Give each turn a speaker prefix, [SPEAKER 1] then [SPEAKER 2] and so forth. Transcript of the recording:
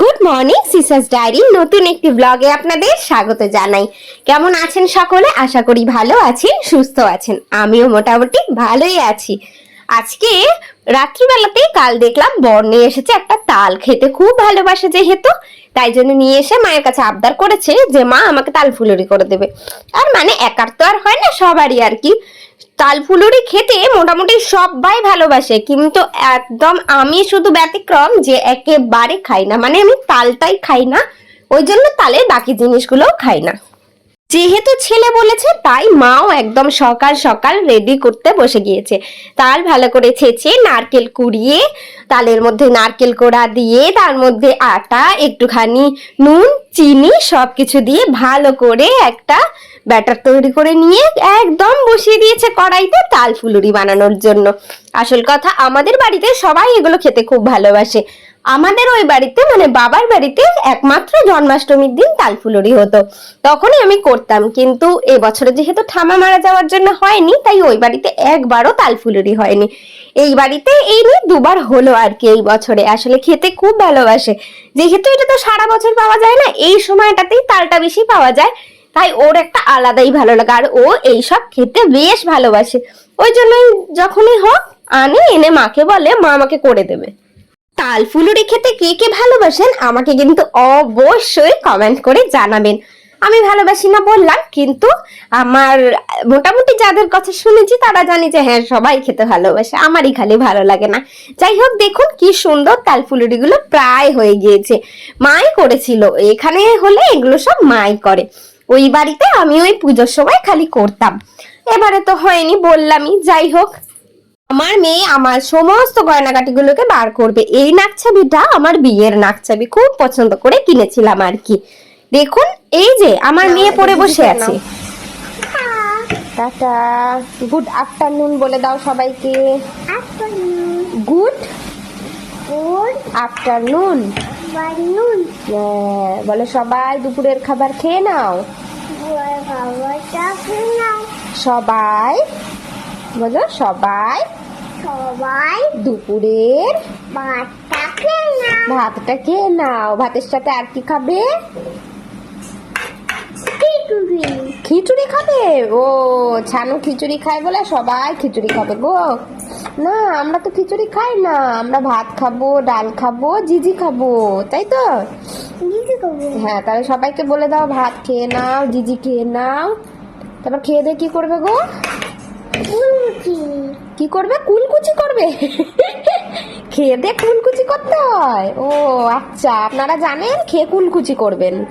[SPEAKER 1] Good morning সিসাস diary নতুন একটি ব্লগে আপনাদের স্বাগত জানাই। কেমন আছেন সকলে? আশা করি ভালো আছেন, সুস্থ আছেন। আমিও মোটামুটি ভালোই আছি। আজকে রাত্রিবেলাতে কাল দেখলাম বর নিয়ে এসেছে একটা তাল। খেতে খুব ভালোবাসে যেহেতু, তাই জন্য নিয়ে এসে মায়ের কাছে আবদার করেছে যে মা আমাকে তাল ফুলুরি করে দেবে। আর মানে একার তো আর হয় না, সবারই আর কি। তাল ফুলুরি খেতে মোটামুটি সবাই ভালোবাসে, কিন্তু একদম আমি শুধু ব্যতিক্রম যে একেবারে খাই না মানে আমি তালটাই খাই না, ওই জন্য তালের বাকি জিনিসগুলোও খাই না। যেহেতু ছেলে বলেছে, তাই মাও একদম সকাল সকাল রেডি করতে বসে গিয়েছে। তাল ভালো করে ছেঁচে নারকেল কুড়িয়ে, তালের মধ্যে নারকেল কোড়া দিয়ে, তার মধ্যে আটা, একটুখানি নুন, চিনি সব কিছু দিয়ে ভালো করে একটা ব্যাটার তৈরি করে নিয়ে একদম বসিয়ে দিয়েছে কড়াইতে তাল ফুলুরি বানানোর জন্য। আসল কথা, আমাদের বাড়িতে সবাই এগুলো খেতে খুব ভালোবাসে। আমাদের ওই বাড়িতে মানে বাবার বাড়িতে একমাত্র জন্মাষ্টমীর দিন তালফুলুরি হতো। তখনই আমি করতাম, কিন্তু এবছরে যেহেতু ঠামা মারা যাওয়ার জন্য হয়নি, তাই ওই বাড়িতে একবারও তালফুলুরি হয়নি। এই বাড়িতে এই নিয়ে দুবার হলো আর কি এই বছরে। আসলে খেতে খুব ভালোবাসে। যেহেতু এটা তো সারা বছর পাওয়া যায় না, এই সময়টাতেই তালটা বেশি পাওয়া যায়। তাই ওর একটা আলাদাই ভালো লাগে, আর ও এইসব খেতে বেশ ভালোবাসে। ওই জন্যই যখনই হোক আনে, এনে মাকে বলে, মা আমাকে করে দেবে। তাল ফুলুরি খেতে কে কে ভালোবাসেন আমাকে কিন্তু অবশ্যই কমেন্ট করে জানাবেন। আমি ভালোবাসি না বললাম, কিন্তু আমার মোটামুটি যাদের কথা শুনেছি তারা জানি যে হ্যাঁ সবাই খেতে ভালোবাসে, আমারই খালি ভালো লাগে না। যাই হোক, দেখুন কি সুন্দর তাল ফুলুরিগুলো প্রায় হয়ে গিয়েছে। মাই করেছিল, এখানে হলে এগুলো সব মাই করে। ওই বাড়িতে আমি ওই পুজোর সময় খালি করতাম। এবারে তো হয়নি, বললামই। যাই হোক আমার মেয়ে আমার সমস্ত গয়নাগাটিগুলোকে বার করবে। এই নাকছাবিটা আমার বিয়ের নাকছাবি খুব পছন্দ করে কিনেছিলাম আর কি। দেখুন এই যে আমার মেয়ে পরে বসে আছে। টাটা। গুড আফটারনুন বলে দাও সবাইকে। Good afternoon. বলে সবাই দুপুরের খাবার খেয়ে নাও। সবাই বলো সবাই?
[SPEAKER 2] সবাই
[SPEAKER 1] দুপুরের
[SPEAKER 2] ভাতটা খেয়ে নাও।
[SPEAKER 1] ভাতটা খেয়ে নাও। ভাতের সাথে আর কি খাবে?
[SPEAKER 2] খিচুড়ি।
[SPEAKER 1] খাবে? ও ছানু খিচুড়ি খায় বলে সবাই খিচুড়ি খাবে গো। না আমরা তো খিচুড়ি খাই না। আমরা ভাত খাব ডাল খাব জিজি খাব তাই তো? হ্যাঁ তাহলে সবাইকে বলে দাও ভাত খেয়ে নাও জিজি খেয়ে নাও। তারপর খেয়ে দিয়ে কি করবে গো? কি করবে? কুলকুচি করবে? খেয়ে কুলকুচি করতে হয়। ও আচ্ছা আপনারা জানেন? খেয়ে কুলকুচি করবেন।